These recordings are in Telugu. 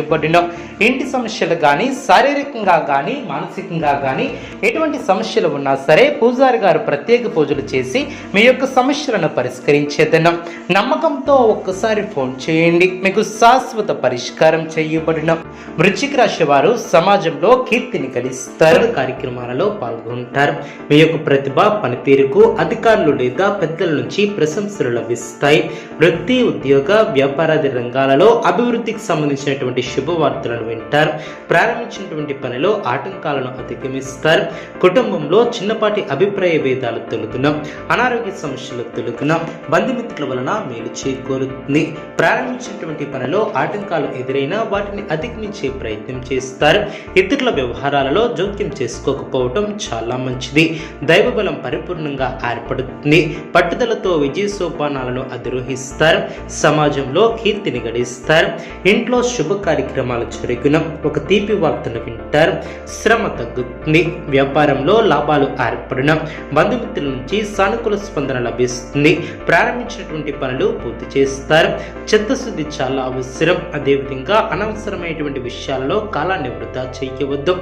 ఇవ్వబడినో. ఇంటి సమస్యలు కానీ శారీరకంగా కానీ మానసికంగా కానీ ఎటువంటి సమస్యలు ఉన్నా సరే పూజారి గారు ప్రత్యేక పూజలు చేసి మీ యొక్క సమస్యలను పరిష్కరించేదనం. నమ్మకంతో ఒక్కసారి ఫోన్ చేయండి. మీకు శాశ్వత పరిష్కారం చేయబడిన. వృశ్చిక రాశి వారు సమాజంలో కీర్తిని కలిస్తారు. కార్యక్రమాలలో పాల్గొంటారు. మీ యొక్క ప్రతిభ పనితీరుకు అధికారులు లేదా పెద్దల నుంచి ప్రశంసలు లభిస్తాయి. వృత్తి ఉద్యోగ వ్యాపారాది రంగాలలో అభివృద్ధికి సంబంధించినటువంటి శుభవార్తలను వింటారు. ప్రారంభించినటువంటి పనిలో ఆటంకాలను అధిగమిస్తారు. కుటుంబంలో చిన్నపాటి అభిప్రాయ భేదాలు తొలుగున. అనారోగ్య సమస్యలు తొలుగున. బంధుమిత్రుల వలన మేలు చేకూరుతుంది. ప్రారంభించినటువంటి పనిలో ఆటంకాలు ఎదురైనా వాటిని అధిగమించే ప్రయత్నం చేస్తారు. ఇతరుల వ్యవహారాలలో జోక్యం చేసుకోకపోవటం చాలా మంచిది. దైవబలం పరిపూర్ణంగా ఏర్పడుతుంది. పట్టుదలతో విజయ సోపానాలను అధిరోహిస్తారు. సమాజంలో కీర్తిని గడిస్తారు. ఇంట్లో శుభకార్య కార్యక్రమాలు జరిగిన ఒక తీపి వార్తను వింటారు. శ్రమ తగ్గుతుంది. వ్యాపారంలో లాభాలు ఏర్పడిన బంధుమిత్రుల నుంచి సానుకూల స్పందన లభిస్తుంది. ప్రారంభించినటువంటి పనులు పూర్తి చేస్తారు. చిత్తశుద్ధి చాలా అవసరం. అదేవిధంగా అనవసరమైనటువంటి విషయాలలో కాలాన్ని వృధా చేయవద్దు.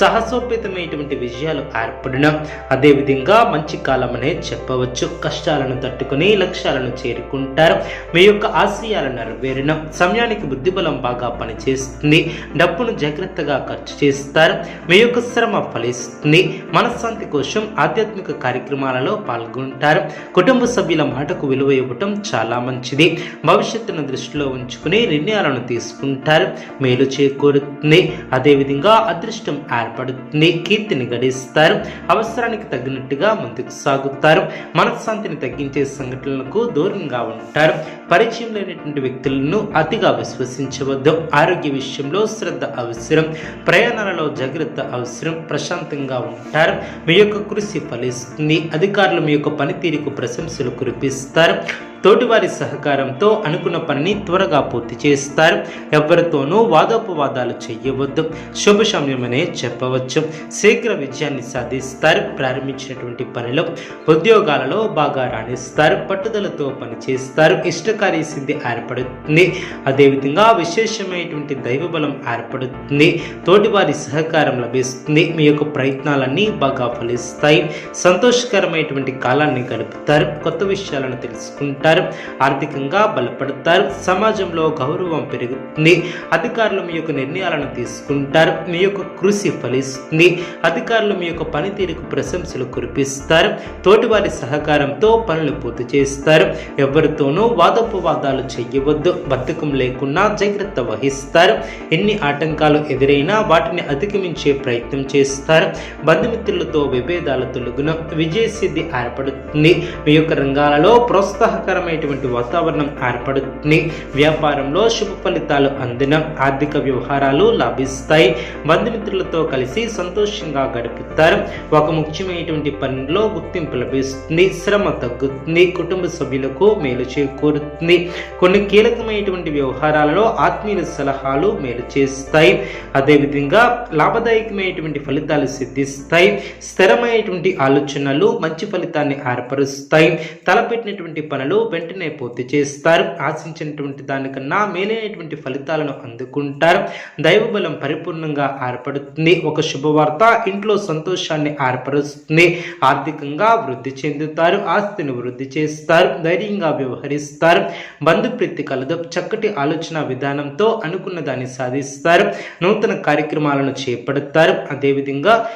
సాహసోపేతమైనటువంటి విజయాలు ఏర్పడిన అదేవిధంగా మంచి కాలం అనే చెప్పవచ్చు. కష్టాలను తట్టుకుని లక్ష్యాలను చేరుకుంటారు. మీ యొక్క ఆశయాలు నెరవేరిన సమయానికి బుద్ధిబలం బాగా చేస్తుంది. డబ్బును జాగ్రత్తగా ఖర్చు చేస్తారు. మీ యొక్క శ్రమ ఫలిస్తుంది. మనశ్శాంతి కోసం ఆధ్యాత్మిక కార్యక్రమాలలో పాల్గొంటారు. కుటుంబ సభ్యుల మాటకు విలువ ఇవ్వటం చాలా మంచిది. భవిష్యత్తును దృష్టిలో ఉంచుకుని నిర్ణయాలను తీసుకుంటారు. మేలు చేకూరుతుంది. అదేవిధంగా అదృష్టం ఏర్పడుతుంది. కీర్తిని గడిస్తారు. అవసరానికి తగినట్టుగా ముందుకు సాగుతారు. మనశ్శాంతిని తగ్గించే సంఘటనలకు దూరంగా ఉంటారు. పరిచయం లేనటువంటి వ్యక్తులను అతిగా విశ్వసించవద్దు. ఆరోగ్య విషయంలో శ్రద్ధ అవసరం ప్రయాణాలలో జాగ్రత్త అవసరం ప్రశాంతంగా ఉంటారు. మీ యొక్క కృషి ఫలిస్తుంది. అధికారులు మీ యొక్క పనితీరుకు ప్రశంసలు కురిపిస్తారు. తోటివారి సహకారంతో అనుకున్న పనిని త్వరగా పూర్తి చేస్తారు. ఎవరితోనూ వాదోపవాదాలు చేయవద్దు. శుభ సమయమనే చెప్పవచ్చు. శీఘ్ర విజయాన్ని సాధిస్తారు. ప్రారంభించినటువంటి పనిలో ఉద్యోగాలలో బాగా రాణిస్తారు. పట్టుదలతో పనిచేస్తారు. ఇష్టకార్య సిద్ధి ఏర్పడుతుంది. అదేవిధంగా విశేషమైనటువంటి దైవబలం ఏర్పడుతుంది. తోటివారి సహకారం లభిస్తుంది. మీ యొక్క ప్రయత్నాలన్నీ బాగా ఫలిస్తాయి. సంతోషకరమైనటువంటి కాలాన్ని గడుపుతారు. కొత్త విషయాలను తెలుసుకుంటారు. ఆర్థికంగా బలపడతారు. సమాజంలో గౌరవం పెరుగుతుంది. అధికారులు మీ యొక్క నిర్ణయాలను తీసుకుంటారు. మీ యొక్క కృషి ఫలిస్తుంది. అధికారులు మీ యొక్క పనితీరుకు ప్రశంసలు కురిపిస్తారు. తోటివారి సహకారంతో పనులు పూర్తి చేస్తారు. ఎవరితోనూ వాదోపవాదాలు చేయవద్దు. బద్ధకం లేకుండా జాగ్రత్త వహిస్తారు. ఎన్ని ఆటంకాలు ఎదురైనా వాటిని అధిగమించే ప్రయత్నం చేస్తారు. బంధుమిత్రులతో విభేదాల తొలగున. విజయసిద్ధి ఏర్పడుతుంది. మీ యొక్క రంగాలలో ప్రోత్సాహకరం అనుకూలమైనటువంటి వాతావరణం ఏర్పడుతుంది. వ్యాపారంలో శుభ ఫలితాలు అందిన ఆర్థిక వ్యవహారాలు లాభిస్తాయి. బంధుమిత్రులతో కలిసి సంతోషంగా గడుపుతారు. ఒక ముఖ్యమైనటువంటి పనిలో గుర్తింపు లభిస్తుంది. శ్రమ తగ్గుతుంది. కుటుంబ సభ్యులకు మేలు చేకూరుతుంది. కొన్ని కీలకమైనటువంటి వ్యవహారాలలో ఆత్మీయుల సలహాలు మేలు చేస్తాయి. అదేవిధంగా లాభదాయకమైనటువంటి ఫలితాలు సిద్ధిస్తాయి. స్థిరమైనటువంటి ఆలోచనలు మంచి ఫలితాన్ని ఏర్పరుస్తాయి. తలపెట్టినటువంటి పనులు వెంటనే పూర్తి చేస్తారు. ఆశించినటువంటి దానికన్నా మేలైనటువంటి ఫలితాలను అందుకుంటారు. దైవబలం పరిపూర్ణంగా ఏర్పడుతుంది. ఒక శుభవార్త ఇంట్లో సంతోషాన్ని ఏర్పరుస్తుంది. ఆర్థికంగా వృద్ధి చెందుతారు. ఆస్తిని వృద్ధి చేస్తారు. ధైర్యంగా వ్యవహరిస్తారు. బంధుప్రీతి కలదు. చక్కటి ఆలోచన విధానంతో అనుకున్న దాన్ని సాధిస్తారు. నూతన కార్యక్రమాలను చేపడతారు. అదేవిధంగా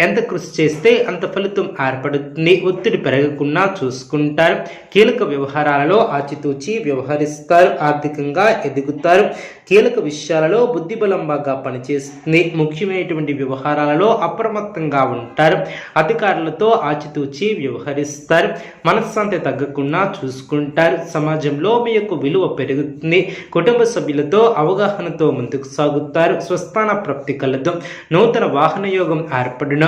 ఎంత కృషి చేస్తే అంత ఫలితం ఏర్పడుతుంది? ఒత్తిడి పెరగకుండా చూసుకుంటారు. కీలక వ్యవహారాలలో ఆచితూచి వ్యవహరిస్తారు. ఆర్థికంగా ఎదుగుతారు. కీలక విషయాలలో బుద్ధిబలం బాగా పనిచేస్తుంది. ముఖ్యమైనటువంటి వ్యవహారాలలో అప్రమత్తంగా ఉంటారు. అధికారులతో ఆచితూచి వ్యవహరిస్తారు. మనశ్శాంతి తగ్గకుండా చూసుకుంటారు. సమాజంలో మీ యొక్క విలువ పెరుగుతుంది. కుటుంబ సభ్యులతో అవగాహనతో ముందుకు సాగుతారు. స్వస్థాన ప్రాప్తి కలదు. నూతన వాహన యోగం ఏర్పడిన.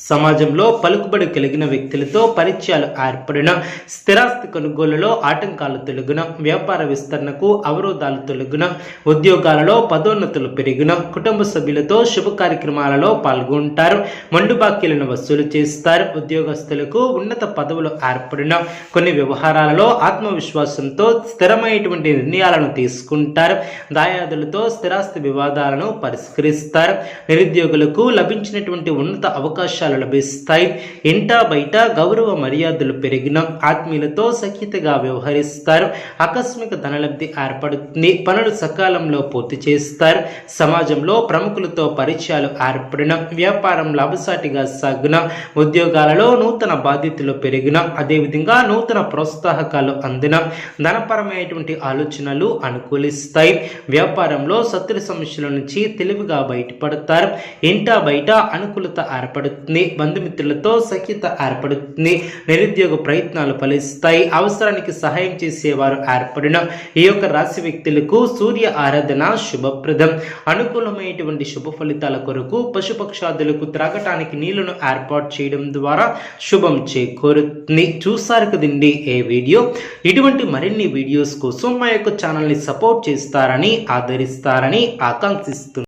సమాజంలో పలుకుబడి కలిగిన వ్యక్తులతో పరిచయాలు ఏర్పడిన స్థిరాస్తి కొనుగోలులో ఆటంకాలు తొలగిన వ్యాపార విస్తరణకు అవరోధాలు తొలగిన ఉద్యోగాలలో పదోన్నతులు పెరిగిన కుటుంబ సభ్యులతో శుభ కార్యక్రమాలలో పాల్గొంటారు మండు బాకీలను వసూలు చేస్తారు. ఉద్యోగస్తులకు ఉన్నత పదవులు ఏర్పడిన కొన్ని వ్యవహారాలలో ఆత్మవిశ్వాసంతో స్థిరమైనటువంటి నిర్ణయాలను తీసుకుంటారు. దాయాదులతో స్థిరాస్తి వివాదాలను పరిష్కరిస్తారు. నిరుద్యోగులకు లభించినటువంటి ఉన్నత అవకాశాలు లభిస్తాయి. ఇంటా బయట గౌరవ మర్యాదలు పెరిగిన ఆత్మీయులతో సఖ్యతగా వ్యవహరిస్తారు. ఆకస్మిక ధనలబ్ధి ఏర్పడుతుంది. పనులు సకాలంలో పూర్తి చేస్తారు. సమాజంలో ప్రముఖులతో పరిచయాలు ఏర్పడిన వ్యాపారం లాభసాటిగా సాగిన ఉద్యోగాలలో నూతన బాధ్యతలు పెరిగిన అదేవిధంగా నూతన ప్రోత్సాహకాలు అందిన ధనపరమైనటువంటి ఆలోచనలు అనుకూలిస్తాయి. వ్యాపారంలో శత్రు సమస్యల నుంచి తెలివిగా బయటపడతారు. ఇంటా బయట అనుకూలత ఏర్పడుతుంది బంధుమిత్రులతో సఖ్యత ఏర్పడుతుంది నిరుద్యోగ ప్రయత్నాలు ఫలిస్తాయి. అవసరానికి సహాయం చేసేవారు ఏర్పడిన ఈ యొక్క రాశి వ్యక్తులకు సూర్య ఆరాధన శుభప్రదం. అనుకూలమైనటువంటి శుభ ఫలితాల కొరకు పశుపక్షాదులకు త్రాగటానికి నీళ్ళను ఏర్పాటు చేయడం ద్వారా శుభం చేకూరుతుంది. చూసారు కదండి ఏ వీడియో? ఇటువంటి మరిన్ని వీడియోస్ కోసం మా యొక్క ఛానల్ని సపోర్ట్ చేస్తారని ఆదరిస్తారని ఆకాంక్షిస్తుంది